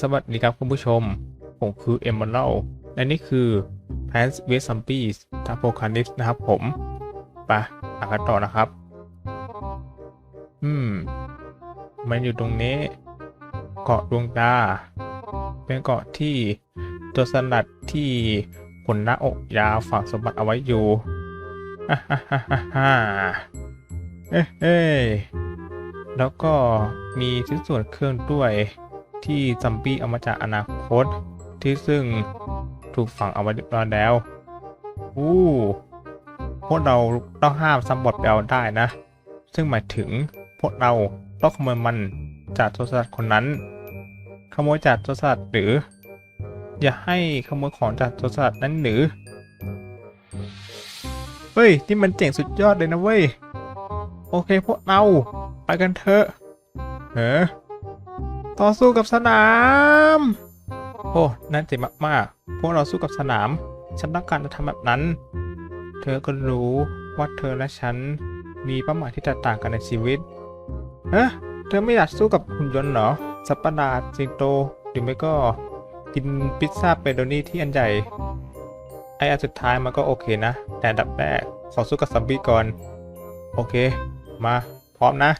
สวัสดีครับคุณผู้ชม ผมคือเอมเบอร์และนี่คือ Plants vs Zombies t a p o c a l y p s นะครับผมไปอ่านกันต่อนะครับ อืม มันอยู่ตรงนี้ เกาะดวงตา เป็นเกาะที่ตัวสลัดที่ขนหน้าอกยาวฝังสมบัติเอาไว้อยู่ฮ่าฮ่าฮ่าฮ่าเอ้เอ้แล้วก็มีชิ้นส่วนเครื่องด้วย ที่ซัมบี้เอามาจากอนาคต ที่ซึ่งถูกฝังเอาไว้เรียบร้อยแล้ว อู้พวกเราต้องห้ามซัมบอดไปเอาได้นะ ซึ่งหมายถึงพวกเราต้องขโมยมันจากตัวสัตว์คนนั้น ขโมยจากตัวสัตว์หรือ อย่าให้ขโมยของจากตัวสัตว์นั้นหรือ เฮ้ย นี่มันเจ๋งสุดยอดเลยนะเว้ย โอเคพวกเรา ไปกันเถอะเฮ้ ต่อสู้กับสนาม โอ้ นั่นเจ๋งมากๆ พวกเราสู้กับสนาม ฉันต้องการจะทำแบบนั้น เธอก็รู้ว่าเธอและฉันมีเป้าหมายที่แตกต่างกันในชีวิตเอ๊ะเธอไม่อยากสู้กับหุ่นยนต์เหรอ สัตว์ประหลาดสิงโต หรือไม่ก็กินพิซซ่าเปโดนี่ที่อันใหญ่ ไออันสุดท้ายมันก็โอเคนะ แต่ดับแรกขอสู้กับซัมบี้ก่อน โอเค มา พร้อมนะ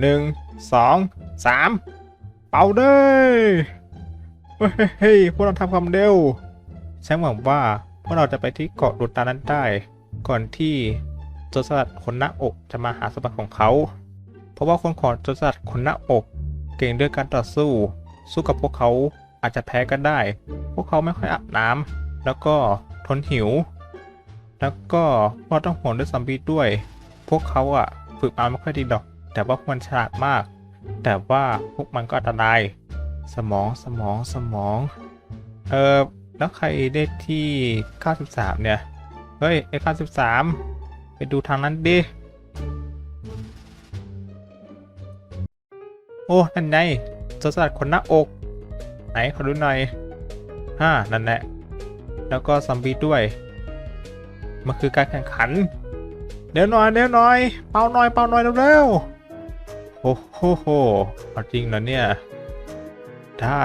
หนึ่งสองสาม เป่าเลยเฮ้ยเฮ้ยพวกเราทำความเร็วฉันหวังว่าพวกเราจะไปที่เกาะดูตานั้นได้ ก่อนที่โจรสลัดคนหน้าอกจะมาหาสมบัติของเขา เพราะว่าคนของโจรสลัดคนหน้าอก เก่งเรื่องการต่อสู้ สู้กับพวกเขาอาจจะแพ้ก็ได้ พวกเขาไม่ค่อยอาบน้ำแล้วก็ทนหิว แล้วก็เราต้องห่วงด้วยซอมบี้ด้วย พวกเขาอะฝึกมาไม่ค่อยดีดอก แต่ว่าพวกมันฉลาดมาก แต่ว่าพวกมันก็อันตราย สมองสมองสมอง เออแล้วใครได้ที่ 93 เนี่ย เฮ้ยไอ้93 ไปดูทางนั้นดิ โอ้นั่นไงโจรสลัดคนหน้าอก ไหนขอดูหน่อยฮ่านั่นแหละ แล้วก็ซอมบี้ด้วย มันคือการแข่งขัน เดี๋ยวหน่อยเดี๋ยวหน่อย เป่าหน่อยเป่าหน่อยเร็วๆ อ้โหโหเอาจริงนะเนี่ย ได้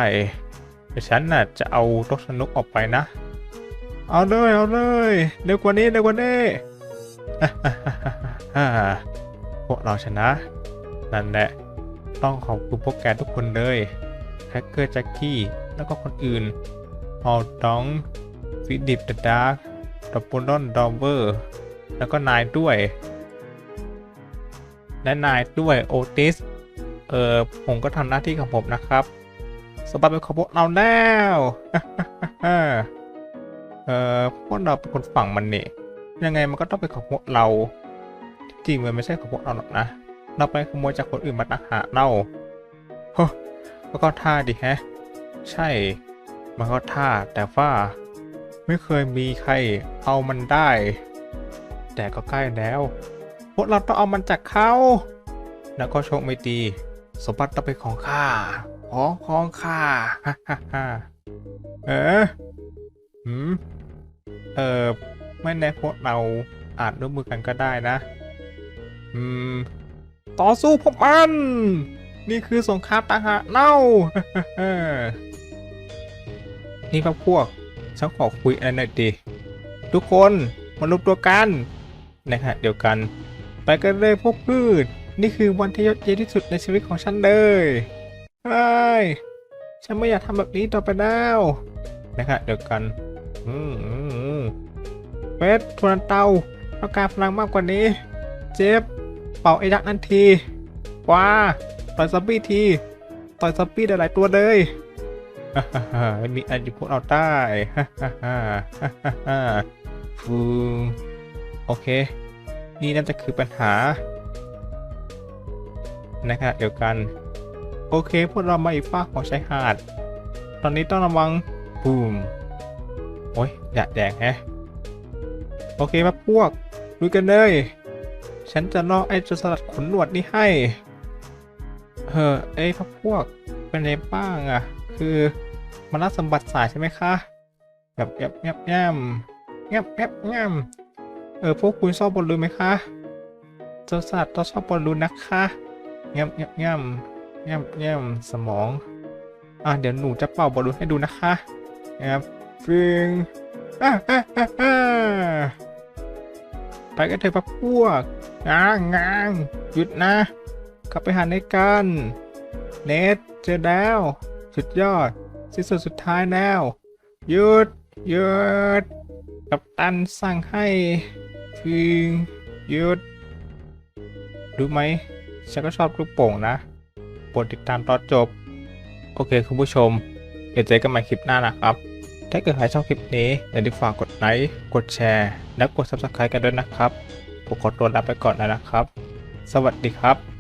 แต่ฉันน่ะจะเอารถสนุกออกไปนะ เอาเลยเอาเลยเร็วกว่านี้เร็วกว่านี้พวกเราชนะ นั่นแหละ ต้องขอบคุณพวกแกทุกคนเลยแฮกเกอร์แจ็คกี้ แล้วก็คนอื่นฮอลดองฟิดิปเดอะดาร์กดับเบิลดอนดอมเวอร์ แล้วก็นายด้วย และนายด้วยโอติส เออผมก็ทำหน้าที่ของผมนะครับสบัติเป็นของพวกเราแล้วเออพวกเราเป็นคนฝั่งมันนี่ยังไงมันก็ต้องเป็นของพวกเรา จริงมันไม่ใช่ของพวกเราหรอกนะ เราไปขโมยจากคนอื่นมาตั้งหาเล่าโฮ้มันก็ท่าดิแฮะ ใช่ มันก็ท่าแต่ว่าไม่เคยมีใครเอามันได้ แต่ก็ใกล้แล้ว พวกเราต้องเอามันจากเขาแล้วก็โชคไม่ดีสมบัติต้องเป็นของข้า ของของข้าฮ่าฮ่าฮ่าเออหืมเออไม่แน่พวกเราอาจร่วมมือกันก็ได้นะ อืม ต่อสู้พวกมัน นี่คือสงครามต่างหากเน่านี่พวกพวก ฉันขอคุยอะไรหน่อยดิ ทุกคนมารวมตัวกันในขณะเดียวกัน ไปกันเลยพวกพืชนี่คือวันที่ยอดเยี่ยมที่สุดในชีวิตของฉันเลยไอ้ฉันไม่อยากทำแบบนี้ต่อไปแล้วในขณะเดี๋ยวกัน อืมเฟสทวนเตาต้องการพลังมากกว่านี้ เจ็บเป่าไอ้ยักษ์นั่นทีว้าต่อยซอมบี้ที ต่อยซอมบี้ได้หลายตัวเลยฮ่าฮ่มีอันอยู่พวกเราได้ฮ่าฮ่าฮ่าฮ่าฮ่าฟูโอเค นี่น่าจะคือปัญหา ในขณะเดียวกัน โอเค พวกเรามาอีกฝากของชายหาด ตอนนี้ต้องระวังบูมโอ้ยแดดแดงแฮะ โอเคมาพวกลุยกันเลย ฉันจะล่อไอ้จสลัดขนหนวดนี่ให้เฮ้อไอ้พักพวกเป็นไงบ้างอะคือมันรับสมบัติสายใช่ไหมคะแบบแงบแงบแงมแงบแงบแงม เออพวกคุณชอบบอลลูนไหมคะโจรสลัดต้องชอบบอลลูนนะคะแงบแงบแงมแงบแงมสมอง อะเดี๋ยวหนูจะเป่าบอลลูนให้ดูนะคะนะครับฟึงอะอะอะอะไปกันเถอะพักพวกงางงางหยุดนะกลับไปหาในกันเนทเจอแล้ว สุดยอด สิ้นสุดสุดท้ายแล้วหยุดหยุดกับตันสั่งให้ ฟึงยุดรู้ไหม ฉันก็ชอบลูกโป่งนะโปรดติดตามตอนจบ โอเคคุณผู้ชม เดี๋ยวเจอกันใหม่คลิปหน้านะครับ ถ้าเกิดใครชอบคลิปนี้อย่าลืมฝากกดไลค์กดแชร์และกด subscribe กันด้วยนะครับ ผมขอตัวลาไปก่อนแล้วนะครับ สวัสดีครับ